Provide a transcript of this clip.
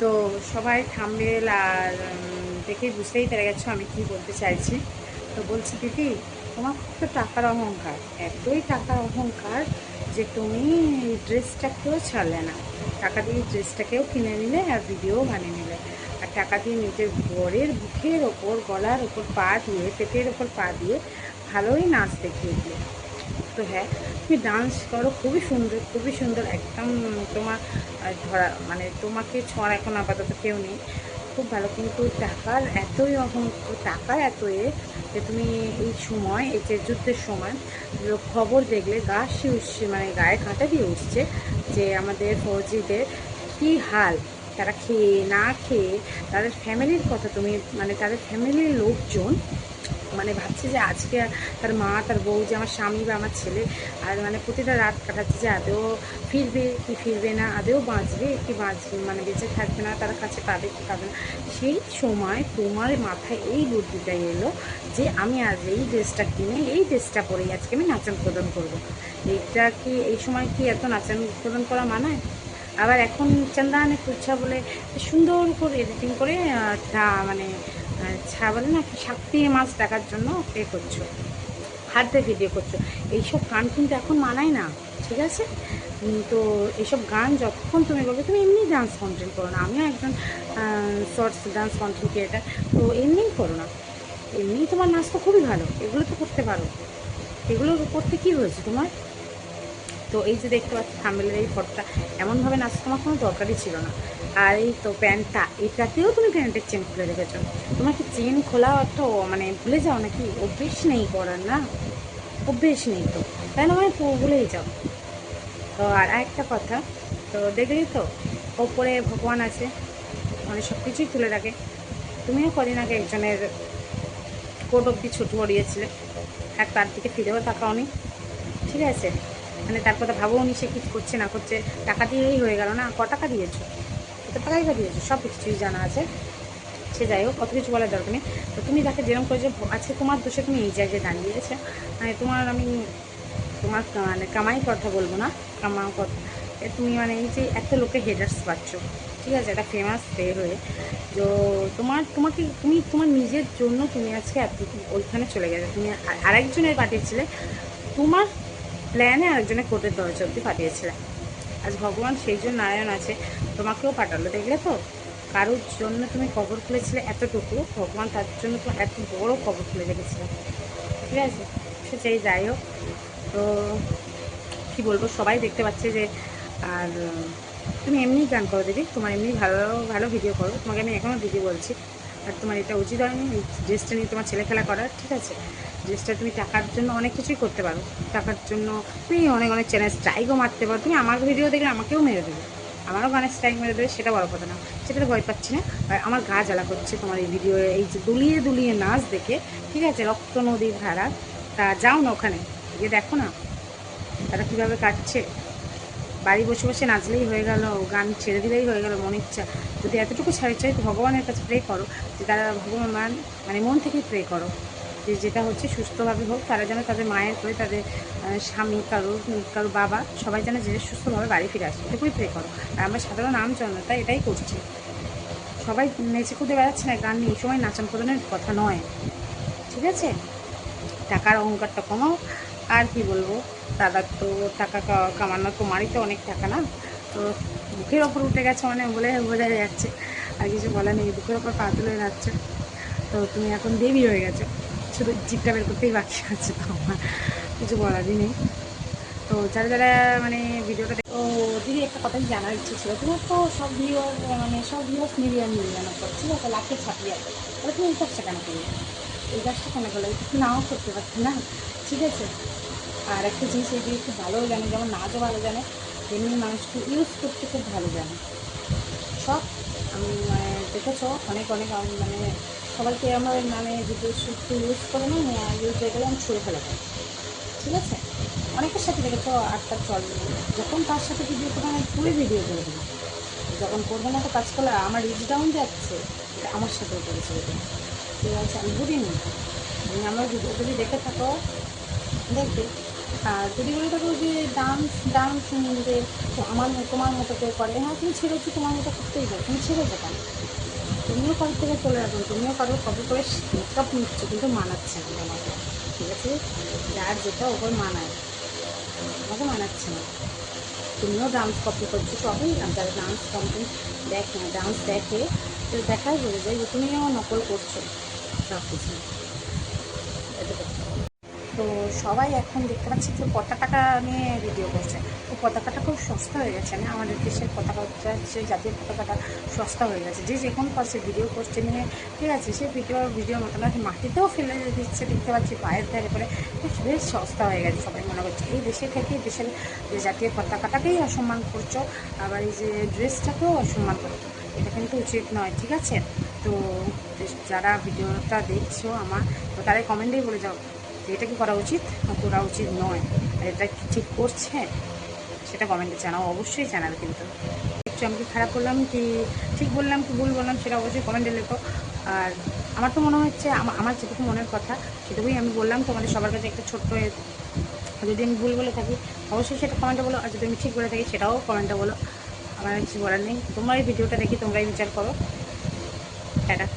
তো সবাই থামবেল আর দেখেই বুঝতেই পেরে গেছো আমি কি বলতে চাইছি। তো বলছি, দিদি, তোমার খুব তো টাকার অহংকার, এতই টাকার অহংকার যে তুমি এই ড্রেসটাকেও ছাড়লে না। টাকা দিয়ে ড্রেসটাকেও কিনে নিলে আর ভিডিও বানিয়ে নিলে। আর টাকা দিয়ে নিজের ঘরের বুকের ওপর, গলার ওপর পা দিয়ে, পেটের ওপর পা দিয়ে ভালোই নাচ দেখিয়ে দিলে। তো হ্যাঁ তুমি ডান্স করো, খুবই সুন্দর খুবই সুন্দর। একদম তোমার ধরা মানে তোমাকে ছোঁয়ার এখন আপাতত কেউ নেই। খুব ভালো, কিন্তু টাকার এতই টাকার এত এ যে তুমি এই সময়, এই যে যুদ্ধের সময় খবর দেখলে গা উঠছে মানে গায়ে কাঁটা দিয়ে উঠছে যে আমাদের ফৌজিদের কী হাল? তারা খেয়ে না খেয়ে তাদের ফ্যামিলির কথা তুমি মানে তাদের ফ্যামিলির লোকজন মানে ভাবছে যে আজকে তার মা, তার বউ যে আমার স্বামী বা আমার ছেলে, আর মানে প্রতিটা রাত কাটাচ্ছে যে আদেও ফিরবে কি ফিরবে না, আদেও বাঁচবে কি বাঁচবে মানে বেঁচে থাকবে না, তার কাছে পাবে কি পাবে না। সেই সময় তোমার মাথায় এই বুদ্ধিটা এলো যে আমি আজ এই ড্রেসটা কিনে, এই ড্রেসটা পরেই আজকে আমি নাচন প্রদান করব। এইটা কি, এই সময় কি এত নাচন প্রদান করা মানায়? আবার এখন চন্দানে কুচ্ছা বলে সুন্দর করে এডিটিং করে মানে ছা বলে না শক্তি মাছ দেখার জন্য এ করছ হাত ভিডিও করছ। এইসব গান কিন্তু এখন মানায় না, ঠিক আছে? তো এইসব গান যতক্ষণ তুমি বলবে, তুমি এমনি ডান্স কন্টেন্ট করো না। আমিও একজন শর্টস ডান্স কন্টেন্ট ক্রিয়েটার তো এমনিই করো না। এমনিই তোমার নাচ তো খুবই ভালো, এগুলো তো করতে পারো। এগুলো করতে কি হয়েছে তোমার? তো এই যে দেখতে পাচ্ছি, থাম্বেলের এই ফটোটা, এমনভাবে নাচ তোমার কোনো দরকারই ছিল না। আর এই তো প্যান্টটা, এটাতেও তুমি প্যান্টের চেন খুলে রেখেছো। তোমার কি চেন খোলা ও- মানে ভুলে যাও নাকি? অভ্যেস নেই করার, না? অভ্যেস নেই তো। তাই না মানে ভুলেই যাও। তো আর একটা কথা, তো দেখলি তো, ওপরে ভগবান আছে মানে সব কিছুই তুলে রাখে। তুমিও কদিন আগে একজনের কোট অব্দি ছুটি পড়িয়েছিলে আর তার দিকে ফিরেও তাকাওনি। ঠিক আছে? মানে তার কথা ভাবো উনি সে কিছু করছে, না করছে, টাকা দিয়েই হয়ে গেল না, ক টাকা দিয়েছ? কত টাকাই বা দিয়েছ? সব কিছুই জানা আছে। সে যাই হোক, কত কিছু বলার দরকার নেই। তো তুমি তাকে যেরকম করেছ, আজকে তোমার দোষে তুমি এই জায়গায় দাঁড়িয়েছে মানে তোমার আমি, তোমার মানে কামাই কথা বলব না, কামাও কথা। তুমি মানে এই যে এত লোকে হেডার্স পাচ্ছ, ঠিক আছে? এটা ফেমাস বের হয়ে। তো তোমার, তোমাকে, তুমি, তোমার নিজের জন্য তুমি আজকে এত ওইখানে চলে গেছো। তুমি আর- আরেকজনের পাঠিয়েছিলে। তোমার প্ল্যানে আরেকজনের কোর্টের দরজা অব্দি পাঠিয়েছিলে আজ ভগবান সেই জন্য নারায়ণ আছে, তোমাকেও পাঠালো, দেখলে তো? কারোর জন্য তুমি কবর খুলেছিলে এতটুকু, ভগবান তার জন্য তো এত বড় কবর খুলে রেখেছিল। ঠিক আছে? সে চাই যাই হোক। তো কী বলব, সবাই দেখতে পাচ্ছে যে, আর, তুমি এমনি গান করো দিদি, তোমার এমনি ভালো ভালো ভিডিও করো। তোমাকে আমি এখনও দিদি বলছি। আর তোমার এটা উচিত হয়নি ড্রেসটা নিয়ে তোমার ছেলে খেলা করার, ঠিক আছে? ড্রেসটা তুমি টাকার জন্য অনেক কিছুই করতে পারো। টাকার জন্য তুমি অনেক অনেক চ্যানেল স্ট্রাইকও মারতে পারো। তুমি আমার ভিডিও দেখলে আমাকেও মেরে দেবে। আমারও গানের স্ট্রাইক মেরে দেবে, সেটা বড় কথা না। সেটাতে ভয় পাচ্ছি না। আর আমার গা জ্বালা করছে তোমার এই ভিডিও এই যে দুলিয়ে দুলিয়ে নাচ দেখে, ঠিক আছে? রক্ত নদীর ধারা। তা যাও না ওখানে। গিয়ে দেখো না। তারা কীভাবে কাটছে? বাড়ি বসে বসে নাচলেই হয়ে গেল, গান ছেড়ে দিলেই হয়ে গেল, মনে ইচ্ছা। যদি এতটুকু ছাড়ে চাই, তো ভগবানের কাছে প্রে করো যে তারা ভগবান, মান মানে থেকেই প্রে করো। যে যেটা হচ্ছে সুস্থভাবে হোক, তারা যেন তাদের মায়ের করে তাদের স্বামী, কারও কারও বাবা, সবাই যেন যে সুস্থভাবে বাড়ি ফিরে আসে, এটুকুই প্রে করো। আর আমরা সাধারণ নাম জনতা এটাই করছি। সবাই নেচে কুদে বেড়াচ্ছে না, গান নিয়ে, এই সময় নাচন প্রদানের কথা নয়। ঠিক আছে? টাকার অহংকারটা কমাও আর কি বলব? দাদার তো টাকা কামানো তোমারই তো অনেক টাকা না? তো বুকের ওপর উঠে গেছে মানে বলে বোঝা যাচ্ছে। আর কিছু বলা নেই, বুকের ওপর পা তুলে যাচ্ছে। তো তুমি এখন দেবী হয়ে গেছো। শুধু জিপটা বের করতেই বাকি আছে তো আমার। কিছু বলারই নেই। তো যারা যারা মানে ভিডিওটা দেখ- ও, দিদি একটা কথা জানার ইচ্ছে ছিল। তুমি তো সব ভিডিও মানে সব ভিডিও মিলিয়ন মিলিয়ন ঠিক আছে, লাখে ছাপিয়ে আছে। তুমি কাজটা কেন করলে এই কাজটা কেন করলে একটু নাও করতে পারছি না? ঠিক আছে? আর একটা জিনিস এই খুব ভালোও জানে, যেমন নাচও ভালো জানে তেমনি মানুষকে ইউজ করতে খুব ভালো জানে। সব, আমি মানে দেখেছ, অনেক অনেক মানে সবাইকে আমার মানে ভিডিও শুটকে ইউজ করে না ইউজ হয়ে গেলে আমি ছুঁড়ে ফেলে দেয় ঠিক আছে? অনেকের সাথে দেখেছ আটটা চল, যখন তার সাথে ভিডিও করে আমি পুরো ভিডিও করে দেবো যখন করব না তো কাজ করলে আমার রিচ ডাউন যাচ্ছে আমার সাথেও করেছে। আছে, আমি বুঝিনি তুমি আমার ভিডিও যদি দেখে থাকো। দেখবে। যদি বলে থাকো যে ডান্স ডান্স যে আমার তোমার মতো কেউ করে হ্যাঁ তুমি ছেড়েছো, তোমার মতো করতেই পারো তুমি ছেড়েছো কেন তুমিও কারোর থেকে চলে রাখো তুমিও কারোর কবে করে মেকআপ নিচ্ছ, কিন্তু মানাচ্ছে না তোমাকে। ঠিক আছে? যার যেটা ওপর মানায়। আমাকে মানাচ্ছে না। তুমিও ডান্স কপি করছ সবই যারা ডান্স কম্পি দেখে ডান্স দেখে, তো দেখাই বলে যায় যে তুমিও নকল করছ। সব কিছু তো সবাই এখন দেখতে পাচ্ছি যে পতাকাটা নিয়ে ভিডিও করছে। তো পতাকাটা খুব সস্তা হয়ে গেছে না আমাদের দেশের পতাকাটা হচ্ছে জাতীয় পতাকাটা সস্তা হয়ে গেছে। যে যে কোনো পাশে ভিডিও করছে নিয়ে ঠিক আছে, সে ভিডিও ভিডিও মতো না মাটিতেও ফেলে দিচ্ছে, দেখতে পাচ্ছি পায়ের ধারে করে বেশ সস্তা হয়ে গেছে সবাই মনে করছে। এই দেশে থেকে দেশের যে জাতীয় পতাকাটাকেই অসম্মান করছ, আবার এই যে ড্রেসটাকেও অসম্মান করছ, এটা কিন্তু উচিত নয়, ঠিক আছে? তো যারা ভিডিওটা দেখছ আমার, তো তারাই কমেন্টেই বলে যাও যে এটা কি করা উচিত? করা উচিত নয়। আর এটা কি ঠিক করছে? সেটা কমেন্টে জানাও। অবশ্যই জানাবে কিন্তু। একটু আমি কি খারাপ করলাম কি ঠিক বললাম কি ভুল বললাম সেটা অবশ্যই কমেন্টে লেখো। আর আমার তো মনে হচ্ছে আমার যেটুকু মনের কথা, সেটুকুই আমি বললাম। তোমাদের সবার কাছে একটা ছোট্ট যদি আমি ভুল বলে থাকি, অবশ্যই সেটা কমেন্টে বলো। আর যদি আমি ঠিক বলে থাকি, সেটাও কমেন্টে বলো। আমার কিছু বলার নেই। তোমরা এই ভিডিওটা দেখি তোমরাই বিচার করো। 开干